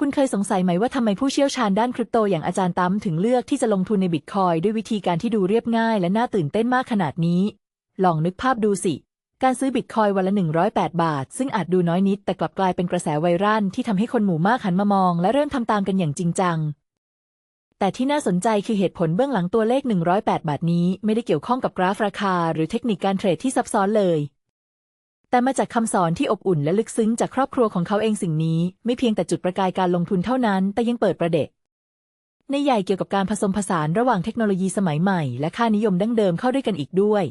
คุณเคยสงสัยไหมว่าทำไมผู้เชี่ยวชาญด้านคริปโตอย่างอาจารย์ตั้มถึงเลือกที่จะลงทุนในบิตคอยด้วยวิธีการที่ดูเรียบง่ายและน่าตื่นเต้นมากขนาดนี้ ลองนึกภาพดูสิ การซื้อบิตคอยวันละ 108 บาท ซึ่งอาจดูน้อยนิด แต่กลับกลายเป็นกระแสไวรัลที่ทำให้คนหมู่มากหันมามอง และเริ่มทำตามกันอย่างจริงจัง แต่ที่น่าสนใจคือเหตุผลเบื้องหลังตัวเลข 108 บาทนี้ ไม่ได้เกี่ยวข้องกับกราฟราคา หรือเทคนิคการเทรดที่ซับซ้อนเลย แต่มาจากคำสอนที่อบอุ่นและลึกซึ้งจากครอบครัวของเขาเองสิ่งนี้ ไม่เพียงแต่จุดประกายการลงทุนเท่านั้น แต่ยังเปิดประเด็นในใหญ่เกี่ยวกับการผสมผสานระหว่างเทคโนโลยีสมัยใหม่ และค่านิยมดั้งเดิมเข้าด้วยกันอีกด้วย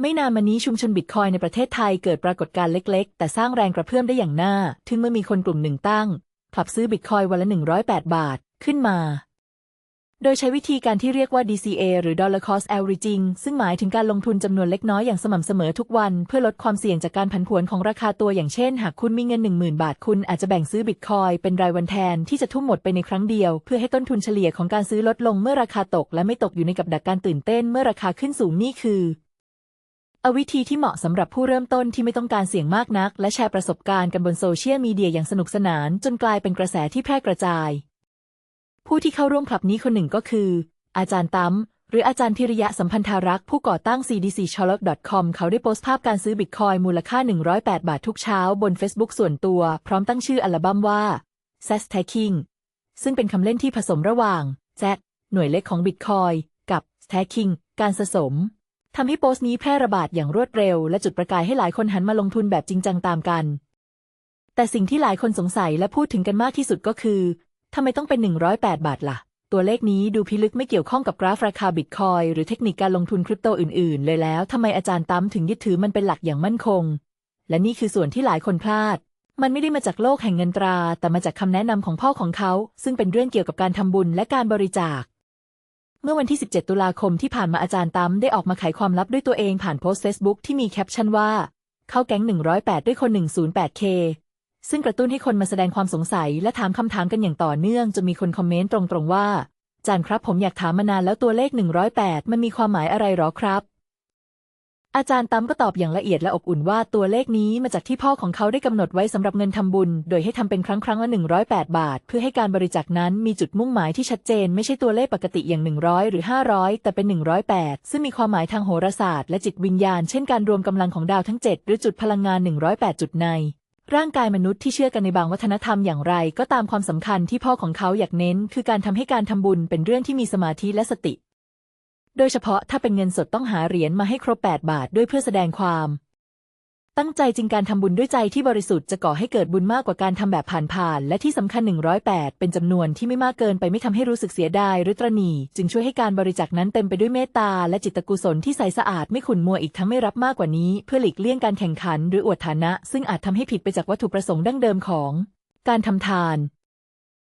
ไม่นานมานี้ชุมชนบิตคอยในประเทศไทยเกิดปรากฏการณ์เล็ก ๆ แต่สร้างแรงกระเพื่อมได้อย่างน่า ถึงเมื่อมีคนกลุ่มหนึ่งตั้ง ขับซื้อบิตคอยวันละ 108 บาทขึ้นมา โดยใช้วิธีการที่เรียกว่า DCA หรือ Dollar Cost Averaging ซึ่งหมายถึงการลงทุนจำนวนเล็กน้อยอย่างสม่ำเสมอทุกวัน เพื่อลดความเสี่ยงจากการผันผวนของราคาตัวอย่างเช่น หากคุณมีเงิน 10,000 บาท คุณอาจจะแบ่งซื้อบิตคอยเป็นรายวันแทน ที่จะทุ่มหมดไปในครั้งเดียว เพื่อให้ต้นทุนเฉลี่ยของการซื้อลดลงเมื่อราคาตก และไม่ตกอยู่ในกับดักการตื่นเต้นเมื่อราคาขึ้นสูงนี่คือเอาวิธีที่เหมาะสำหรับผู้เริ่มต้นที่ไม่ต้องการเสี่ยงมากนัก และแชร์ประสบการณ์กันบนโซเชียลมีเดียอย่างสนุกสนาน จนกลายเป็นกระแสที่แพร่กระจาย ผู้ที่เข้าร่วมคลับนี้คนหนึ่งก็คือ อาจารย์ตั้มหรืออาจารย์พิริยะสัมพันธารักษ์ผู้ก่อตั้ง CDC c h a l o t c o m เขาได้โพสต์ภาพการซื้อบิตคอยมูลค่า 108 บาททุกเช้าบน Facebook ส่วนตัว พร้อมตั้งชื่ออัลบั้มว่า s a s t a c k i n g ซึ่งเป็นคำเล่นที่ผสมระหว่าง Z หน่วยเล็กของบิตคอยกับ stacking การสะสมทำให้โพสต์นี้แพร่ระบาดอย่างรวดเร็ว และจุดประกายให้หลายคนหันมาลงทุนแบบจริงจังตามกัน แต่สิ่งที่หลายคนสงสัยและพูดถึงกันมากที่สุดก็คือ ทำไมต้องเป็น 108 บาทล่ะ ตัวเลขนี้ดูพิลึกไม่เกี่ยวข้องกับกราฟราคาบิตคอยหรือเทคนิคการลงทุนคริปโตอื่นๆ เลยแล้วทำไมอาจารย์ตั้มถึงยึดถือมันเป็นหลักอย่างมั่นคง และนี่คือส่วนที่หลายคนพลาด มันไม่ได้มาจากโลกแห่งเงินตรา แต่มาจากคำแนะนำของพ่อของเขา ซึ่งเป็นเรื่องเกี่ยวกับการทำบุญและการบริจาคเมื่อวันที่ 17 ตุลาคมที่ผ่านมาอาจารย์ตั้มได้ออกมาไขความลับด้วยตัวเองผ่านโพสต์ Facebook ที่มีแคปชั่นว่า เข้าแก๊ง 108 ด้วยคน 108K ซึ่งกระตุ้นให้คนมาแสดงความสงสัยและถามคำถามกันอย่างต่อเนื่องจนมีคนคอมเมนต์ตรงๆว่าจานครับผมอยากถามมานานแล้วตัวเลข 108 มันมีความหมายอะไรหรอครับ อาจารย์ตั้มก็ตอบอย่างละเอียดและอบอุ่นว่าตัวเลขนี้มาจากที่พ่อของเขาได้กำหนดไว้สำหรับเงินทำบุญ โดยให้ทำเป็นครั้งครั้งละ 108 บาท เพื่อให้การบริจาคนั้นมีจุดมุ่งหมายที่ชัดเจน ไม่ใช่ตัวเลขปกติอย่าง 100 หรือ 500 แต่เป็น 108 ซึ่งมีความหมายทางโหราศาสตร์และจิตวิญญาณ เช่นการรวมกำลังของดาวทั้ง 7 หรือจุดพลังงาน 108 จุดใน ร่างกายมนุษย์ที่เชื่อกันในบางวัฒนธรรมอย่างไร ก็ตามความสำคัญที่พ่อของเขาอยากเน้น คือการทำให้การทำบุญเป็นเรื่องที่มีสมาธิและสติ โดยเฉพาะถ้าเป็นเงินสดต้องหาเหรียญมาให้ครบ 8 บาทด้วยเพื่อแสดงความ ตั้งใจจริงการทำบุญด้วยใจที่บริสุทธิ์จะก่อให้เกิดบุญมากกว่าการทำแบบผ่านๆ และที่สำคัญ 108 เป็นจำนวนที่ไม่มากเกินไปไม่ทำให้รู้สึกเสียดายหรือตรณีจึงช่วยให้การบริจาคนั้นเต็มไปด้วยเมตตาและจิตกุศลที่ใสสะอาดไม่ขุ่นมัวอีกทั้งไม่รับมากกว่านี้ เพื่อหลีกเลี่ยงการแข่งขันหรืออวดฐานะ ซึ่งอาจทำให้ผิดไปจากวัตถุประสงค์ดั้งเดิมของ การทำทาน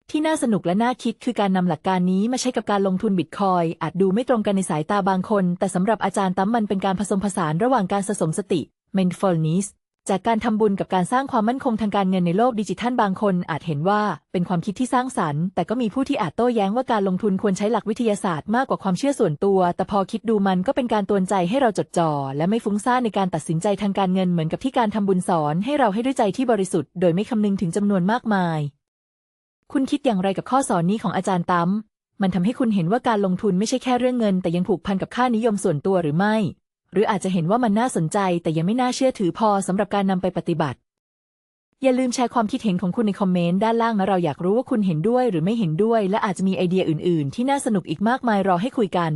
ที่น่าสนุกและน่าคิดคือการนำหลักการนี้มาใช้กับการลงทุนบิตคอยอาจดูไม่ตรงกันในสายตาบางคน แต่สำหรับอาจารย์ตั้มมันเป็นการผสมผสานระหว่างการสะสมสติ mindfulness จากการทำบุญกับการสร้างความมั่นคงทางการเงินในโลกดิจิทัลบางคนอาจเห็นว่าเป็นความคิดที่สร้างสรรค์ แต่ก็มีผู้ที่อาจโต้แย้งว่าการลงทุนควรใช้หลักวิทยาศาสตร์มากกว่าความเชื่อส่วนตัว แต่พอคิดดูมันก็เป็นการตวนใจให้เราจดจ่อและไม่ฟุ้งซ่านในการตัดสินใจทางการเงินเหมือนกับที่การทำบุญสอนให้เราให้ด้วยใจที่บริสุทธิ์ โดยไม่คำนึงถึงจำนวนมากมาย คุณคิดอย่างไรกับข้อสอนนี้ของอาจารย์ตั้มมันทำให้คุณเห็นว่าการลงทุนไม่ใช่แค่เรื่องเงิน แต่ยังผูกพันกับค่านิยมส่วนตัวหรือไม่ หรืออาจจะเห็นว่ามันน่าสนใจแต่ยังไม่น่าเชื่อถือพอสำหรับการนำไปปฏิบัติ อย่าลืมแชร์ความคิดเห็นของคุณในคอมเมนต์ด้านล่างนะเราอยากรู้ว่าคุณเห็นด้วยหรือไม่เห็นด้วย และอาจจะมีไอเดียอื่น ๆ ที่น่าสนุกอีกมากมายรอให้คุยกัน